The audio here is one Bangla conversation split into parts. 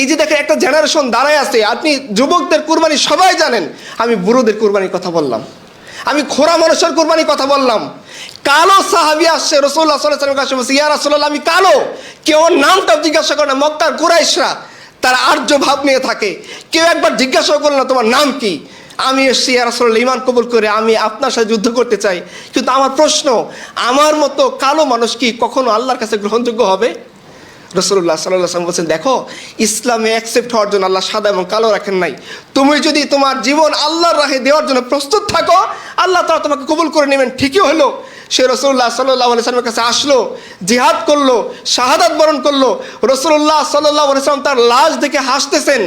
এই যে দেখেন একটা জেনারেশন দাঁড়ায় আছে, আপনি যুবকদের কুরবানি সবাই জানেন, আমি বুড়োদের কুরবানির কথা বললাম, আমি খোরা মানুষের কুরবানির কথা বললাম। কালো সাহাবি আসছে রসুল্লাহ ইয়া রাসুল্লাহ আমি কালো। কেউ নামটা জিজ্ঞাসা করে না, মক্কার কুরাইশরা, তার আর্য ভাব নিয়ে থাকে। কেউ একবার জিজ্ঞাসা করল না, তোমার নাম কি? আমি এসছি আসলে ইমান কবুল করে আমি আপনার সাথে যুদ্ধ করতে চাই। কিন্তু আমার প্রশ্ন, আমার মতো কালো মানুষ কি কখনো আল্লাহর কাছে গ্রহণযোগ্য হবে? রসুল্লাহ সাল্লাম বলছেন, দেখো, ইসলামে অ্যাকসেপ্ট হওয়ার জন্য আল্লাহ সাদা এবং কালো রাখেন নাই। তুমি যদি তোমার জীবন আল্লাহর রাহে দেওয়ার জন্য প্রস্তুত থাকো, আল্লাহ তারা তোমাকে কবুল করে নেবেন। ঠিকই হলো। সে রসুল্লাহ সাল্লাহ সাল্লামের কাছে আসলো, জিহাদ করল, শাহাদাত বরণ করল। রসুল্লাহ সাল্লাহ তার লাশ দেখে হাসতেছেন।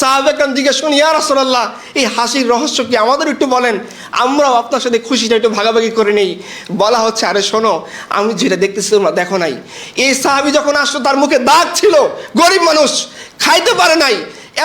সাহাবেকান জিজ্ঞেস করুন ইয়া রসুল্লাহ এই হাসির রহস্য কি আমাদের একটু বলেন? আমরাও আপনার সাথে খুশিটা একটু ভাগাভাগি করে নেই। বলা হচ্ছে, আরে শোনো, আমি যেটা দেখতেছি তোমরা দেখো নাই। এই সাহাবি যখন আসলো, তার মুখে দাগ ছিল, গরিব মানুষ, খাইতে পারে নাই।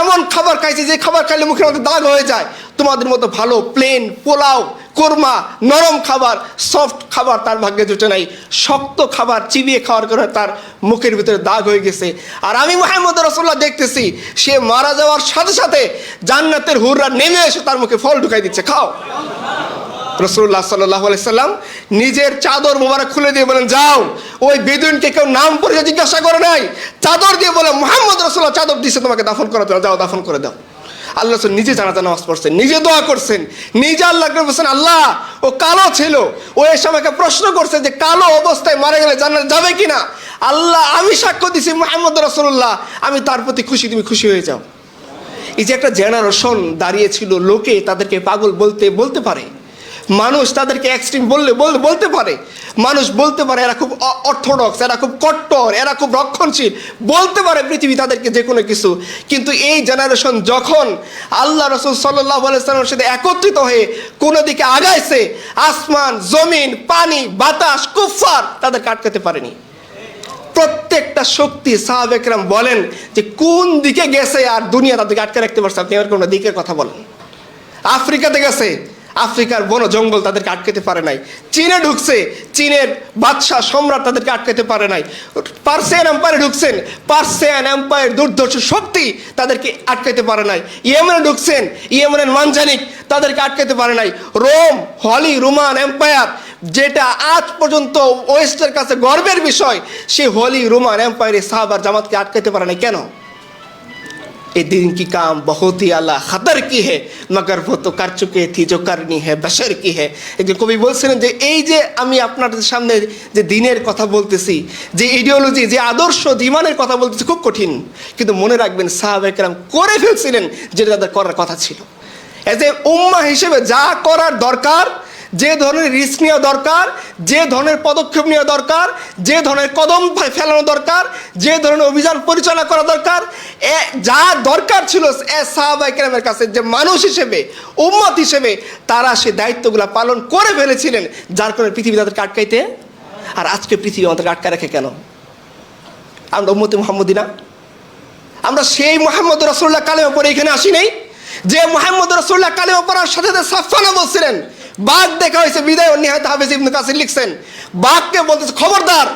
এমন খাবার খাইছে যে খাবার খাইলে মুখের মধ্যে দাগ হয়ে যায়। তোমাদের মতো ভালো প্লেন পোলাও কোরমা, নরম খাবার সফট খাবার তার ভাগ্যে জুটে নাই। শক্ত খাবার চিবিয়ে খাওয়ার কারণে তার মুখের ভিতরে দাগ হয়ে গেছে। আর আমি মোহাম্মদ রসোল্লাহ দেখতেছি, সে মারা যাওয়ার সাথে সাথে জান্নাতের হুররা নেমে এসে তার মুখে ফল ঢুকাই দিচ্ছে। খাও। রসুল্লাহ সাল্লাহ সাল্লাম নিজের চাদর মোবারক খুলে দিয়ে বলেন, যাও। ওই বেদুইনকে কেউ নাম পরিচয় জিজ্ঞাসা করে নাই। চাদর দিয়ে বলে, মোহাম্মদ রসুল্লাহ চাদর দিচ্ছে তোমাকে, দাফন করে যাও, দাফন করে দাও। আল্লাহ রসুল নিজে জানাজা নামাজ পড়ছেন, নিজে দোয়া করছেন, নিজে আল্লাহ বলছেন, আল্লাহ, ও কালো ছিল, ও এসে আমাকে প্রশ্ন করছে যে কালো অবস্থায় মারা গেলে জানা যাবে কি না আল্লাহ, আমি সাক্ষ্য দিছি মোহাম্মদ রসুল্লাহ আমি তার প্রতি খুশি, তুমি খুশি হয়ে যাও। এই যে একটা জেনারেশন দাঁড়িয়েছিল লোকে তাদেরকে পাগল বলতে বলতে পারে। মানুষ তাদেরকে এক্সট্রিম বললে বলতে পারে। মানুষ বলতে পারে এরা খুব অর্থোডক্স এরা খুব কট্টর, এরা খুব রক্ষণশীল। বলতে পারে পৃথিবী তাদেরকে যে কোনো কিছু। কিন্তু এই জেনারেশন যখন আল্লাহ রসুল সাল্লাহ আলাইসাল্লামের সাথে একত্রিত হয়ে কোনো দিকে আগাইছে, আসমান, জমিন, পানি, বাতাস কুফার তাদেরকে আটকাতে পারেনি। প্রত্যেকটা শক্তি সাহাবেকরাম বলেন যে কোন দিকে গেছে আর দুনিয়া তাদেরকে আটকে রাখতে পারছে। আপনি আর কোনো দিকের কথা বলেন। আফ্রিকাতে গেছে আফ্রিকার বন জঙ্গল তাদেরকে আটকাতে পারে নাই। চীনে ঢুকছে, চীনের বাদশাহ সম্রাট তাদেরকে আটকাতে পারে নাই। পার্সিয়ান এম্পায়ারে ঢুকছেন, পার্সিয়ান এম্পায়ার দুর্ধর্ষ শক্তি তাদেরকে আটকাতে পারে নাই। ইয়েমেনে ঢুকছেন, ইয়েমেনের মানজানিক তাদেরকে আটকাতে পারে নাই। রোম, হলি, রোমান এম্পায়ার, যেটা আজ পর্যন্ত ওয়েস্টের কাছে গর্বের বিষয়, সে হলি, রোমান এম্পায়ারে সাহাবার জামাতকে আটকাতে পারে নাই। কেন? ये दिन की काम बहुत ही আলা खतर की है मगर वो तो कर चुके थी जो करनी है बशर की है একজন কবি বলছিলেন যে এই যে আমি আপনাদের সামনে যে দিনের কথা বলতেছি যে ইডিওলজি যে আদর্শ যে ইমানের কথা বলতেছি খুব কঠিন কিন্তু মনে রাখবেন সাহাব একরাম করে ফেলছিলেন যেটা তাদের করার কথা ছিল এজ এ উম্মা হিসেবে যা করার দরকার যে ধরনের রিস্ক নেওয়া দরকার, যে ধরনের পদক্ষেপ নেওয়া দরকার, যে ধরনের কদম ফেলানো দরকার, যে ধরনের অভিযান পরিচালনা করা দরকার যা দরকার ছিল সাহাবাইকেরামের কাছে যে মানুষ হিসেবে, উম্মত হিসেবে, তারা সে দায়িত্বগুলো পালন করে ফেলেছিলেন, যার কারণে পৃথিবী তাদেরকে আটকাইতে, আর আজকে পৃথিবী আমাদেরকে আটকা রাখে কেন? আমরা উম্মতি মোহাম্মদিনা আমরা সেই মোহাম্মদ রসুল্লাহ কালেমা পরে এখানে আসি নাই। যে মোহাম্মদ রসুল্লাহ কালেমা সাথে সাথে সাফানা বলছিলেন বাঘ দেখা হয়েছে, বিদায় নিহাত হাফিজ ইবনু কাসির লিখছেন। বাঘকে বলতেছে, খবরদার,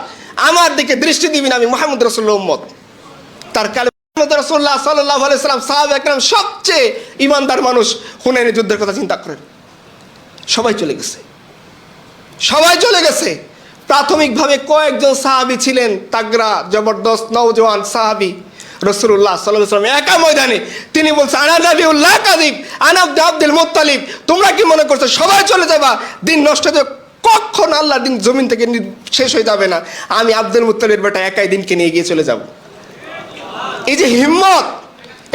আমার দিকে দৃষ্টি দিবি না, আমি মোহাম্মদ রসুল্লাহ উম্মত। তার কালে মোহাম্মদ রসুল্লাহ সাল্লাহ আলাইসালাম সাহাব একরাম সবচেয়ে ইমানদার মানুষ হুনাইনি যুদ্ধের কথা চিন্তা করেন। সবাই চলে গেছে। সবাই চলে গেছে। প্রাথমিকভাবে কয়েকজন সাহাবি ছিলেন, তাগরা, জবরদস্ত নৌজওয়ান সাহাবি। রসুল্লাহ সাল্লাম একা ময়দানে। তিনি বলছে আনাদিউল্লাহ কাদিব আনাব্দ আব্দুল মুতালিব তোমরা কি মনে করছ, সবাই চলে যাবা? দিন নষ্ট যাবে। কখন আল্লাহ দিন জমিন থেকে শেষ হয়ে যাবে না। আমি আব্দুল মুতালিবের বেটা একাই দিনকে নিয়ে গিয়ে চলে যাব। এই যে হিম্মত,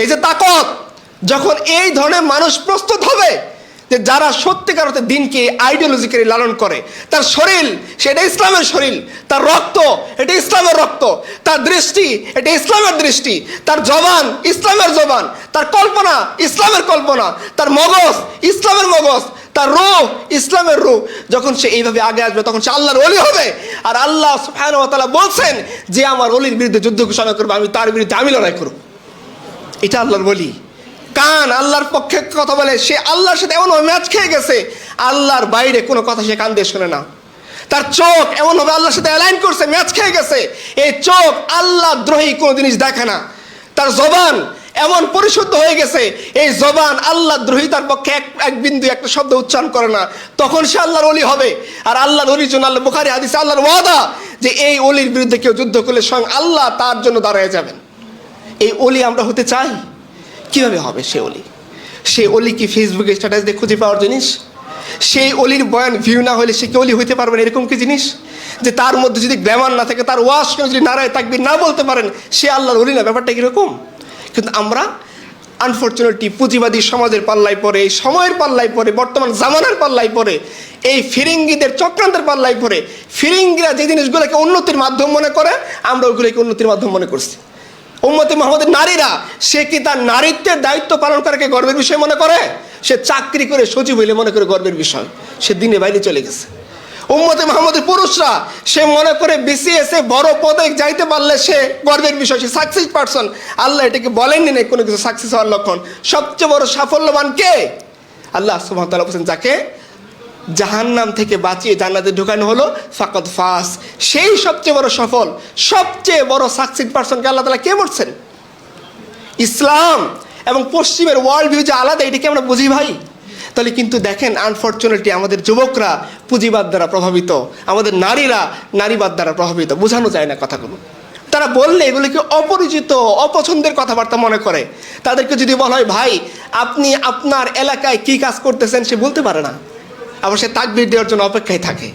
এই যে তাকত যখন এই ধরনের মানুষ প্রস্তুত হবে যে যারা সত্যিকার অর্থে দিনকে আইডিওলজিকে লালন করে, তার শরীর সেটা ইসলামের শরীর, তার রক্ত, এটা ইসলামের রক্ত, তার দৃষ্টি, এটা ইসলামের দৃষ্টি, তার জবান, ইসলামের জবান, তার কল্পনা, ইসলামের কল্পনা, তার মগজ, ইসলামের মগজ, তার রূহ, ইসলামের রূহ। যখন সে এইভাবে আগে আসবে, তখন সে আল্লাহর অলি হবে। আর আল্লাহ ওয়া বলছেন যে আমার অলির বিরুদ্ধে যুদ্ধ ঘোষণা করবে, আমি তার বিরুদ্ধে আমি লড়াই করব। এটা আল্লাহর বলি কান আল্লাহর পক্ষে কথা বলে, সে আল্লাহর সাথে এমন ম্যাচ খেয়ে গেছে, আল্লাহর বাইরে কোনো কথা সে কান দিয়ে শোনে না। তার চোখ এমনভাবে আল্লাহর সাথে অ্যালাইন করছে ম্যাচ খেয়ে গেছে, এই চোখ আল্লাহ দ্রোহী কোনো জিনিস দেখে না। তার জবান এমন পরিশুদ্ধ হয়ে গেছে, এই জবান আল্লাহ দ্রোহিতার পক্ষে এক এক বিন্দু একটা শব্দ উচ্চারণ করে না। তখন সে আল্লাহর অলি হবে, আর আল্লাহর অলির জন্য আল্লাহ বুখারি হাদিসে আল্লাহর ওয়াদা যে এই অলির বিরুদ্ধে কেউ যুদ্ধ করলে স্বয়ং আল্লাহ তার জন্য দাঁড়ায় যাবেন। এই অলি আমরা হতে চাই? কীভাবে হবে সে অলি? সে অলি কি ফেসবুকে স্ট্যাটাস দিয়ে খুঁজে পাওয়ার জিনিস? সেই অলির বয়ান ভিউ না হলে সে কি অলি হইতে পারবেন এরকম কি জিনিস? যে তার মধ্যে যদি গ্ল্যামার না থাকে, তার ওয়াশ কেউ যদি নারায় তাকবির না বলতে পারেন, সে আল্লাহর অলি না, ব্যাপারটা কীরকম? কিন্তু আমরা আনফর্চুনেটলি পুঁজিবাদী সমাজের পাল্লায় পড়ে এই সময়ের পাল্লায় পড়ে, বর্তমান জামানার পাল্লায় পড়ে, এই ফিরিঙ্গিদের চক্রান্তের পাল্লায় পড়ে, ফিরিঙ্গিরা যে জিনিসগুলোকে উন্নতির মাধ্যম মনে করে, আমরা ওগুলোকে উন্নতির মাধ্যম মনে করছি। উম্মতে মোহাম্মদের নারীরা, সে কি তার নারীত্বের দায়িত্ব পালন করাকে গর্বের বিষয় মনে করে? সে চাকরি করে সচিব হইলে মনে করে গর্বের বিষয়। সে দিনে বাইরে চলে গেছে। উম্মতে মোহাম্মদের পুরুষরা, সে মনে করে বিসিএস বড় পদে যাইতে পারলে সে গর্বের বিষয়। সে সাকসেস পারসন আল্লাহ এটাকে বলেননি না কোনো কিছু সাকসেস হওয়ার লক্ষণ। সবচেয়ে বড় সাফল্যবান কে? আল্লাহ সুবহানাহু হোসেন যাকে? জাহান্নাম থেকে বাঁচিয়ে জান্নাতে ঢুকানো হলো ফাকত ফাস। সেই সবচেয়ে বড় সফল, সবচেয়ে বড় সাকসিড পার্সনকে আল্লাহ তালা কে বলছেন? ইসলাম এবং পশ্চিমের ওয়ার্ল্ড ভিউ যে আলাদা এটাকে আমরা বুঝি ভাই? তাহলে কিন্তু দেখেন আনফর্চুনেটলি আমাদের যুবকরা পুঁজিবাদ দ্বারা প্রভাবিত, আমাদের নারীরা নারীবাদ দ্বারা প্রভাবিত, বোঝানো যায় না কথাগুলো। তারা বললে এগুলিকে অপরিচিত, অপছন্দের কথাবার্তা মনে করে। তাদেরকে যদি বলা হয়, ভাই, আপনি আপনার এলাকায় কি কাজ করতেছেন? সে বলতে পারে না। আবার সে তাকবির দেওয়ার জন্য অপেক্ষায় থাকে।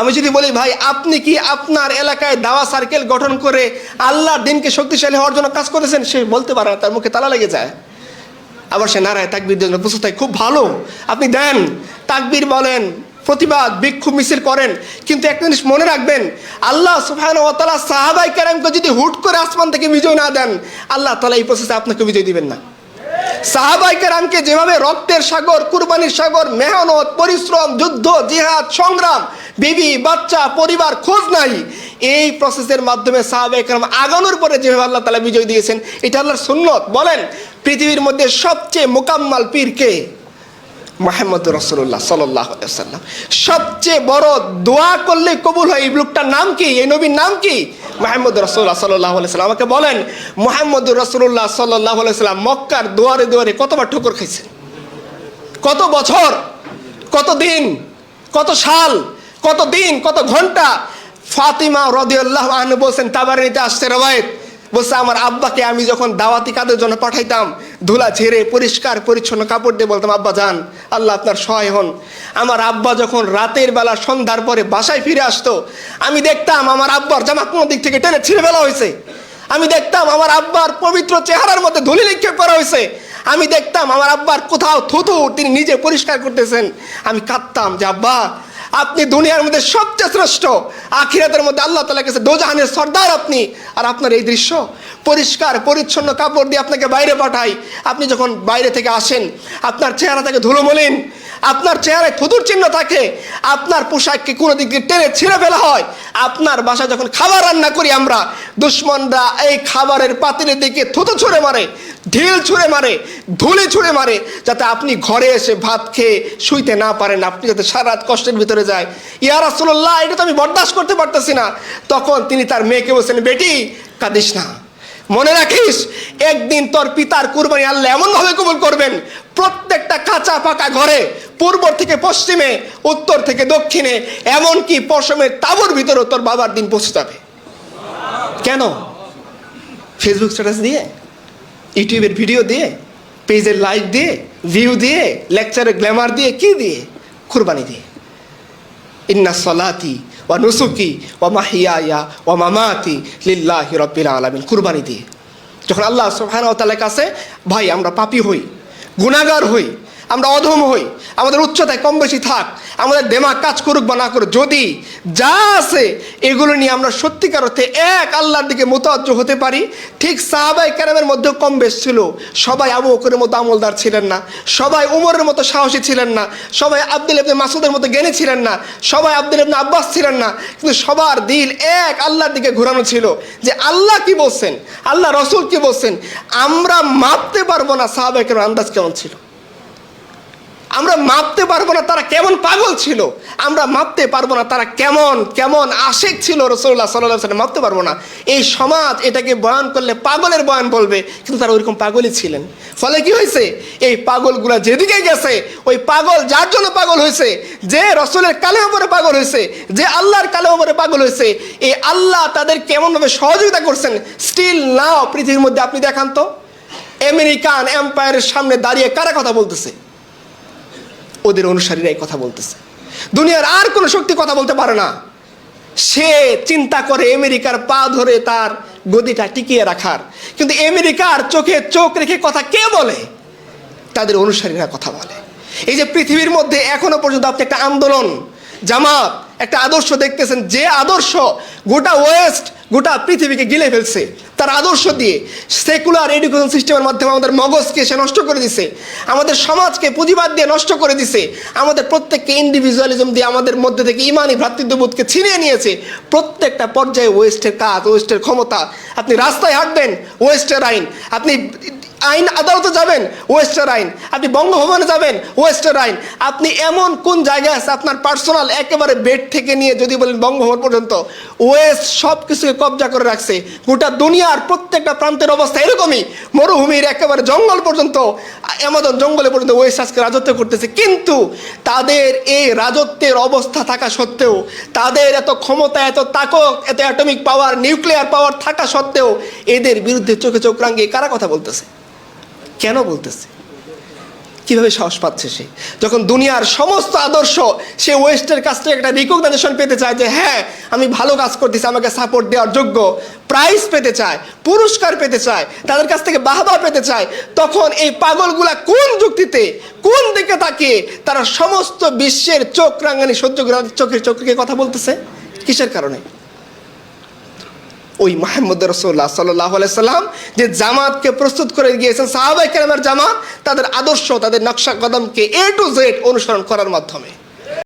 আমি যদি বলি, ভাই, আপনি কি আপনার এলাকায় দাওয়া সার্কেল গঠন করে আল্লাহর দিনকে শক্তিশালী হওয়ার জন্য কাজ করেছেন? সে বলতে পারে না, তার মুখে তালা লেগে যায়। আবার সে নারায় তাকবির দেওয়ার জন্য প্রস্তুত খুব ভালো, আপনি দেন, তাকবির বলেন, প্রতিবাদ, বিক্ষোভ, মিছিল করেন। কিন্তু একটা জিনিস মনে রাখবেন, আল্লাহ সুফায়ন ও তালা সাহাবাই কেরামকে যদি হুট করে আসমান থেকে বিজয় না দেন, আল্লাহ তালা এই প্রসেসে আপনাকে বিজয় দিবেন না। সাহাবাইকে রামকে যেভাবে রক্তের সাগর, কুরবানির সাগর, মেহনত, পরিশ্রম, যুদ্ধ, জিহাদ, সংগ্রাম, বিবি, বাচ্চা, পরিবার, খোঁজ নাই, এই প্রসেসের মাধ্যমে সাহাবাইক রাম আগানোর পরে যেভাবে আল্লাহ তালা বিজয় দিয়েছেন, এটা আল্লাহর সুন্নত। বলেন, পৃথিবীর মধ্যে সবচেয়ে মোকাম্মাল পীর কে রসুল্লাহ সাল্লাহ সাল্লাম সবচেয়ে বড় দোয়া করলে কবুল হয় এই লোকটার নাম কি? এই নবীর নাম কি? মাহমুদ রসুল্লাহ সাল্লাহ সাল্লাম আমাকে বলেন, মোহাম্মদ রসুল্লাহ সাল্লাহ সাল্লাম মক্কার দুয়ারে দুয়ারে কতবার ঠোকর খাইছেন? কত বছর? কত দিন? কত সাল? কত দিন? কত ঘণ্টা? ফাতিমা রদিউল্লাহ আহন বলছেন, তাবারিতে আসছে রবায়ত বলছে, আমার আব্বাকে আমি যখন দাওয়াতি কাদের জন্য পাঠাইতাম, ধুলা ঝেড়ে পরিষ্কার পরিচ্ছন্ন কাপড় দিয়ে বলতাম, আব্বা, যান, আল্লাহ আপনার সহায় হন। আমার আব্বা যখন রাতের বেলা সন্ধ্যার পরে বাসায় ফিরে আসতো, আমি দেখতাম আমার আব্বার জামা কোনো দিক থেকে টেনে ছিঁড়ে ফেলা হয়েছে। আমি দেখতাম আমার আব্বার পবিত্র চেহারার মধ্যে ধুলি নিক্ষেপ করা হয়েছে। আমি দেখতাম আমার আব্বার কোথাও থুতু তিনি নিজে পরিষ্কার করতেছেন। আমি কাঁদতাম যে, আব্বা আপনি দুনিয়ার মধ্যে সবচেয়ে শ্রেষ্ঠ। আখিরাতের মধ্যে আল্লাহ তালা কাছে দোজাহানের সর্দার আপনি। আর আপনার এই দৃশ্য, পরিষ্কার, পরিচ্ছন্ন কাপড় দিয়ে আপনাকে বাইরে পাঠাই। আপনি যখন বাইরে থেকে আসেন, আপনার চেহারা থেকে ধুলো মলিন। আপনার চেহারায় থুতুর চিহ্ন থাকে। আপনার পোশাককে কোনো দিক টেনে ছিঁড়ে ফেলা হয়? আপনার বাসায় যখন খাবার রান্না করি আমরা, দুশ্মনরা এই খাবারের পাতিলের দিকে থুতু ছুঁড়ে মারে। ঢিল ছুঁড়ে মারে, ধুলি ছুঁড়ে মারে, যাতে আপনি ঘরে এসে ভাত খেয়ে শুইতে না পারেন, আপনি যাতে সারা কষ্টের ভিতরে যায়। ইয়া রাসূলুল্লাহ, এটা তো আমি বরদাস্ত করতে পারতেছি না। তখন তিনি তার মেয়েকে বলছেন, বেটি, কাঁদিস না। মনে রাখিস, একদিন তোর পিতার কুরবানি আল্লাহ এমনভাবে কবুল করবেন, প্রত্যেকটা কাঁচা পাকা ঘরে পূর্ব থেকে পশ্চিমে, উত্তর থেকে দক্ষিণে, এমনকি পশমের তাবুর ভিতরেও তোর বাবার দিন পৌঁছে যাবে। কেন? ফেসবুক স্ট্যাটাস দিয়ে? ইউটিউবের ভিডিও দিয়ে, পেজের লাইক দিয়ে ভিউ দিয়ে লেকচারের গ্ল্যামার দিয়ে, কি দিয়ে? কুরবানি দিয়ে। ইন্না সলাতি ওয়া নুসুকি ওয়া মাহিয়া ওয়া মামাতি লিল্লাহি রব্বিল আলামিন। কুরবানি দিয়ে। যখন আল্লাহ সুবহানাহু ওয়া তাআলার কাছে, ভাই, আমরা পাপি হই, গুনাহগার হই আমরা অধম হই, আমাদের উচ্চতায় কম বেশি থাক, আমাদের দেমাগ কাজ করুক বা না করুক, যদি যা আছে এগুলো নিয়ে আমরা সত্যিকার অর্থে এক আল্লাহর দিকে মোতাজ্জ হতে পারি, ঠিক সাহাবাই ক্যারামের মধ্যেও কম বেশ ছিল। সবাই আবু বকরের মতো আমলদার ছিলেন না, সবাই উমরের মতো সাহসী ছিলেন না, সবাই আব্দুল ইবনে মাসুদের মতো জ্ঞানী ছিলেন না, সবাই আব্দুল ইবনে আব্বাস ছিলেন না, কিন্তু সবার দিল এক আল্লাহর দিকে ঘোরানো ছিল যে আল্লাহ কি বলছেন, আল্লাহ রসুল কি বলছেন, আমরা মাপতে পারব না সাহাবাই কেরামের আন্দাজ কেমন ছিল। আমরা মাপতে পারব না তারা কেমন পাগল ছিল। আমরা মাপতে পারব না তারা কেমন কেমন আশেক ছিল রসুল্লাহ সাল্লাহ সাল্লাম মাপতে পারব না। এই সমাজ এটাকে বয়ান করলে পাগলের বয়ান বলবে, কিন্তু তারা ওইরকম পাগলই ছিলেন। ফলে কি হয়েছে? এই পাগলগুলা যেদিকে গেছে, ওই পাগল যার জন্য পাগল হয়েছে, যে রসুলের কালের উপরে পাগল হয়েছে, যে আল্লাহর কালের উপরে পাগল হয়েছে, এই আল্লাহ তাদের কেমনভাবে সহযোগিতা করছেন স্টিল নাও পৃথিবীর মধ্যে আপনি দেখান তো। আমেরিকান এম্পায়ারের সামনে দাঁড়িয়ে কারা কথা বলতেছে? ওদের অনুসারীরাই কথা বলতেছে। দুনিয়ার আর কোনো শক্তি কথা বলতে পারে না। সে চিন্তা করে আমেরিকার পা ধরে তার গদিটা টিকিয়ে রাখার। কিন্তু আমেরিকার চোখে চোখ রেখে কথা কে বলে? তাদের অনুসারীরা কথা বলে। এই যে পৃথিবীর মধ্যে এখনও পর্যন্ত আপনি একটা আন্দোলন জামাত একটা আদর্শ দেখতেছেন, যে আদর্শ গোটা ওয়েস্ট, গোটা পৃথিবীকে গিলে ফেলছে, তার আদর্শ দিয়ে সেকুলার এডুকেশন সিস্টেমের মাধ্যমে আমাদের মগজকে সে নষ্ট করে দিছে, আমাদের সমাজকে পুঁজিবাদ দিয়ে নষ্ট করে দিছে, আমাদের প্রত্যেককে ইন্ডিভিজুয়ালিজম দিয়ে আমাদের মধ্যে থেকে ইমানি ভ্রাতৃত্ববোধকে ছিনিয়ে নিয়েছে, প্রত্যেকটা পর্যায়ে ওয়েস্টের কাজ, ওয়েস্টের ক্ষমতা, আপনি রাস্তায় হাঁটবেন, ওয়েস্টের আইন, আপনি আইন আদালতে যাবেন, ওয়েস্টার আইন। আপনি বঙ্গভবনে যাবেন, ওয়েস্টার আইন। আপনি এমন কোন জায়গায় আছে, আপনার পার্সোনাল একেবারে বেড থেকে নিয়ে যদি বলেন বঙ্গভবন পর্যন্ত, ওয়েস্ট সব কিছুকে কবজা করে রাখছে। গোটা দুনিয়ার প্রত্যেকটা প্রান্তের অবস্থা এরকমই। মরুভূমির একেবারে জঙ্গল পর্যন্ত, অ্যামাজন জঙ্গলে পর্যন্ত ওয়েস্ট আজকে রাজত্ব করতেছে। কিন্তু তাদের এই রাজত্বের অবস্থা থাকা সত্ত্বেও, তাদের এত ক্ষমতা, এত তাকক, এত অ্যাটমিক পাওয়ার, নিউক্লিয়ার পাওয়ার থাকা সত্ত্বেও, এদের বিরুদ্ধে চোখে চোখ রাঙিয়ে কারা কথা বলতেছে? কেন বলতেছে? কীভাবে সাহস পাচ্ছে সে? যখন দুনিয়ার সমস্ত আদর্শ সে ওয়েস্টের কাছ থেকে একটা রিকগনাইজেশন পেতে চায় যে হ্যাঁ আমি ভালো কাজ করতেছি, আমাকে সাপোর্ট দেওয়ার যোগ্য প্রাইজ পেতে চায়, পুরস্কার পেতে চায়, তাদের কাছ থেকে বাহবা পেতে চায়, তখন এই পাগলগুলা কোন যুক্তিতে, কোন দিকে তাকিয়ে তারা সমস্ত বিশ্বের চোখ রাঙানি সহ্য চোখের চোখকে কথা বলতেছে? কিসের কারণে? ওই মাহমুদ রসোল্লা সাল্লাহ সাল্লাম যে জামাতকে প্রস্তুত করে গিয়েছেন সাহাবাই কেরামের জামাত, তাদের আদর্শ, তাদের নকশা কদমকে এ টু জেড অনুসরণ করার মাধ্যমে।